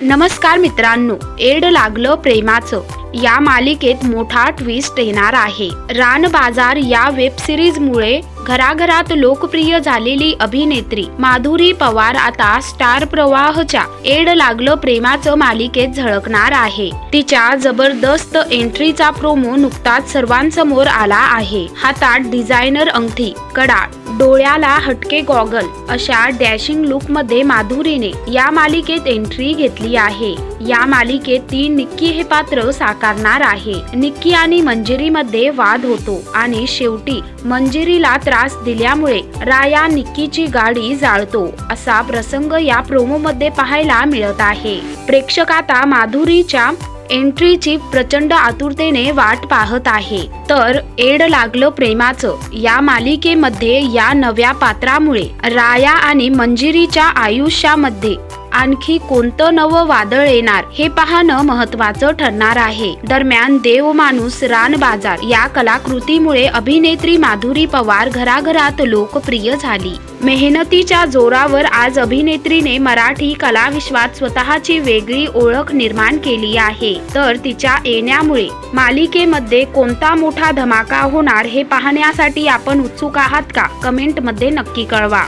नमस्कार मित्रांनो एड लागलं प्रेमाचं. या मालिकेत मोठा ट्विस्ट येणार आहे. रान बाजार या वेब सिरीज मुळे घराघरात लोकप्रिय झालेली अभिनेत्री माधुरी पवार आता स्टार प्रवाहच्या एड लागलं प्रेमाचं मालिकेत झळकणार आहे. तिच्या जबरदस्त एंट्रीचा प्रोमो नुकताच सर्वांसमोर आला आहे. हातात डिझायनर अंगठी कडा डोळ्याला हटके गॉगल अशा डॅशिंग लुकमध्ये माधुरीने या मालिकेत एंट्री घेतली आहे. या मालिकेत ती निक्की हे पात्र साकारणार आहे. निक्की आणि मंजिरी मध्ये वाद होतो आणि शेवटी मंजिरीला त्रास दिल्यामुळे राया निक्कीची गाडी जाळतो असा प्रसंग या प्रोमो मध्ये पाहायला मिळत आहे. प्रेक्षक आता माधुरीच्या एंट्रीची प्रचंड आतुरतेने वाट पाहत आहे. तर एड लागलं प्रेमाचं. या मालिकेमध्ये या नव्या पात्रामुळे राया आणि मंजिरीच्या आयुष्यामध्ये आणखी कोणतं नवं वादळ येणार हे पाहणं महत्वाचं ठरणार आहे. दरम्यान देव माणूस रान बाजार या कलाकृतीमुळे अभिनेत्री माधुरी पवार घराघरात लोकप्रिय झाली. मेहनतीच्या जोरावर आज अभिनेत्रीने मराठी कलाविश्वात स्वतःची वेगळी ओळख निर्माण केली आहे. तर तिच्या येण्यामुळे मालिकेमध्ये कोणता मोठा धमाका होणार हे पाहण्यासाठी आपण उत्सुक आहात का? कमेंटमध्ये नक्की कळवा.